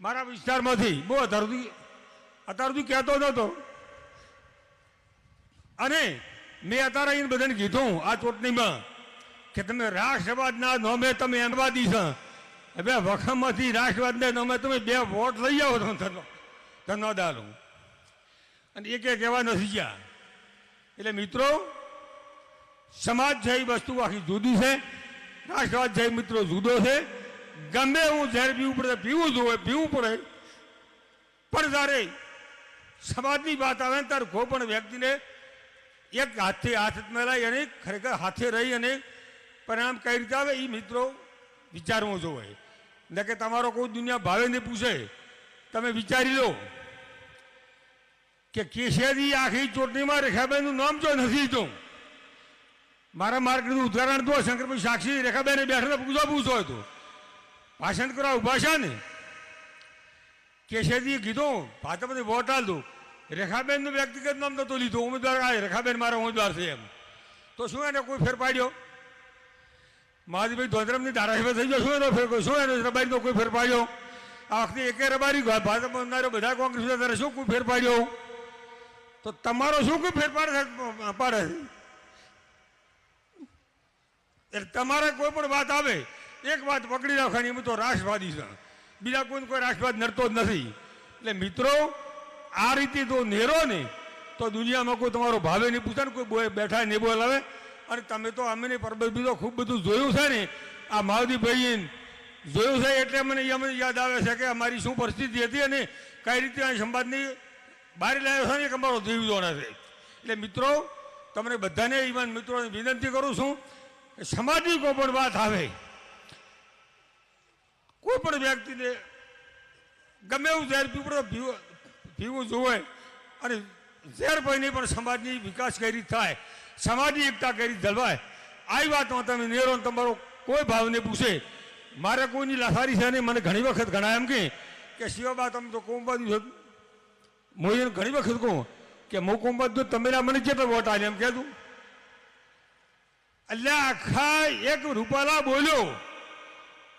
મારા વિસ્તારમાંથી. બહુ અત્યાર સુધી કહેતો નહોતો અને મેં અત્યારે અહીં બધાને કીધું આ ચૂંટણીમાં કે તમે રાષ્ટ્રવાદના નોમે તમે એમવાદી છો. હવે વખમમાંથી રાષ્ટ્રવાદના નોમે તમે બે વોટ લઈ આવો તો ધનો ધનોદાલું અને એક એક એવા નથી ગયા. એટલે મિત્રો સમાજ છે વસ્તુ આખી જુદી છે રાષ્ટ્રવાદ છે મિત્રો જુદો છે. ગમે હું ઝેર પીવું પડે પીવું જોઈએ પીવું પડે. પણ જ્યારે સમાજની વાત આવે ને, ત્યારે કોઈ પણ વ્યક્તિને એક હાથથી હાથ મેળાઈ અને ખરેખર હાથે રહી અને પરિણામ કઈ રીતે આવે એ મિત્રો વિચારવું જોઈએ. ને કે તમારો કોઈ દુનિયા ભાવે નહીં પૂછે, તમે વિચારી લો કે કેશિયાની આખી ચૂંટણીમાં રેખાબેનનું નામ જો નથી તો મારા માર્ગનું ઉદાહરણ તો શંકરભાઈ સાક્ષી રેખાબેને બેઠેલા પૂછો પૂછો હતો ભાષણ કરવા ઊભા છે ને? કેશેજીએ કીધું ભાજપને વોટ આલ દઉં રેખાબેનનું વ્યક્તિગત નામ નહોતું લીધું, ઉમેદવાર આ રેખાબેન મારા ઉમેદવાર છે એમ. તો શું એને કોઈ ફેર પાડ્યો? મહાદેવભાઈ ધોધરમની ધારાસભ્ય થઈ ગયો, શું એનો ફેર શું એનો રબારીનો કોઈ ફેર પાડ્યો? આ વખતે એકે રબારી ભાજપ બનનારો બધા કોંગ્રેસ ત્યારે શું કોઈ ફેર પાડ્યો? તો તમારો શું કોઈ ફેર થાય- પાડે એટલે તમારે કોઈ પણ વાત આવે એક વાત પકડી રાખવાની હું તો રાષ્ટ્રવાદી છે. બીજા કોઈ કોઈ રાષ્ટ્રવાદ નડતો જ નથી. એટલે મિત્રો, આ રીતે તો નેરો ને, તો દુનિયામાં કોઈ તમારો ભાવે નહીં પૂછે ને કોઈ બેઠા નહીં બોલાવે અને તમે તો અમેની પરબત બીજો ખૂબ બધું જોયું છે ને, આ માવદીભાઈ જોયું છે એટલે મને અમને યાદ આવે છે કે અમારી શું પરિસ્થિતિ હતી અને કઈ રીતે આ સંવાદની બહાર લાવ્યો છે ને અમારો જીવ છે. એટલે મિત્રો, તમને બધાને ઈમાન મિત્રોને વિનંતી કરું છું, સમાજની કોઈ પણ વાત આવે કોઈ પણ વ્યક્તિને ગમે એવું ઝેર તો પીવું જોવે અને ઝેર ભાઈને પણ સમાજની વિકાસ કઈ રીતે થાય, સમાજની એકતા કઈ રીતે જળવાય. આવી વાતમાં તમે નેરો તમારો કોઈ ભાવને પૂછે, મારે કોઈની લાસારી છે નહીં, મને ઘણી વખત ઘણા એમ કે કે શિવબા, તમે તો કોમબાજુ છો. હું ઘણી વખત કહું કે હું કોમબાજુ તમે મને જે પણ વોટ આવે એમ કહેતું એટલે આખા એક રૂપાલા બોલ્યો.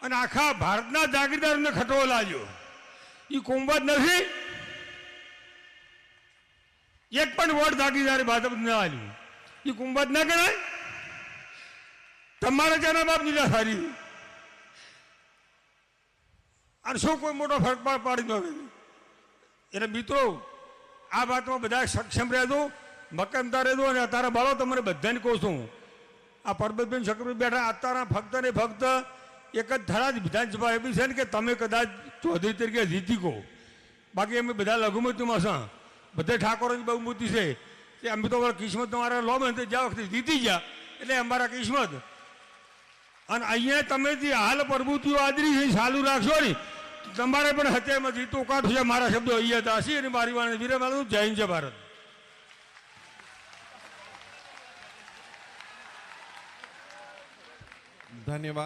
અને આખા ભારતના જાગીરદારને ખટવો લાગ્યો. એ કોંબાદ નથી. એક પણ વોટ જાગીરદારે ભાજપ ન આવ્યું એ કુંભાત ના ગણાય? તમારે જેના બાપ નીલા સારી અને શું કોઈ મોટો ફરક પાડી ન એટલે મિત્રો, આ વાતમાં બધા સક્ષમ રહેજો, મક્કમતા રહેજો અને અત્યારે બાળો તમને બધાને કહું છું. આ પરબતબેન શકરભાઈ બેઠા અત્યારના ફક્ત ને ફક્ત એક જ ધારા જ વિધાનસભા એવી છે ને કે તમે કદાચ ચૌધરી તરીકે જીતી કહો બાકી અમે બધા લઘુમતીમાં છા. બધા ઠાકોરોની બહુમતી છે. કે અમે તો કિસ્મત તમારા લો ને જ્યાં વખતે જીતી ગયા, એટલે અમારા કિસ્મત. અને અહીંયા તમે જે હાલ પ્રભુતિઓ આદરી છે, ચાલુ રાખશો ને, તમારે પણ હત્યામાં જીતો કાઢ છે? મારા શબ્દો અહીંયા દાસી અને મારી વાણી વિરે મારું જય હિન્દ, જય ભારત. ધન્યવાદ.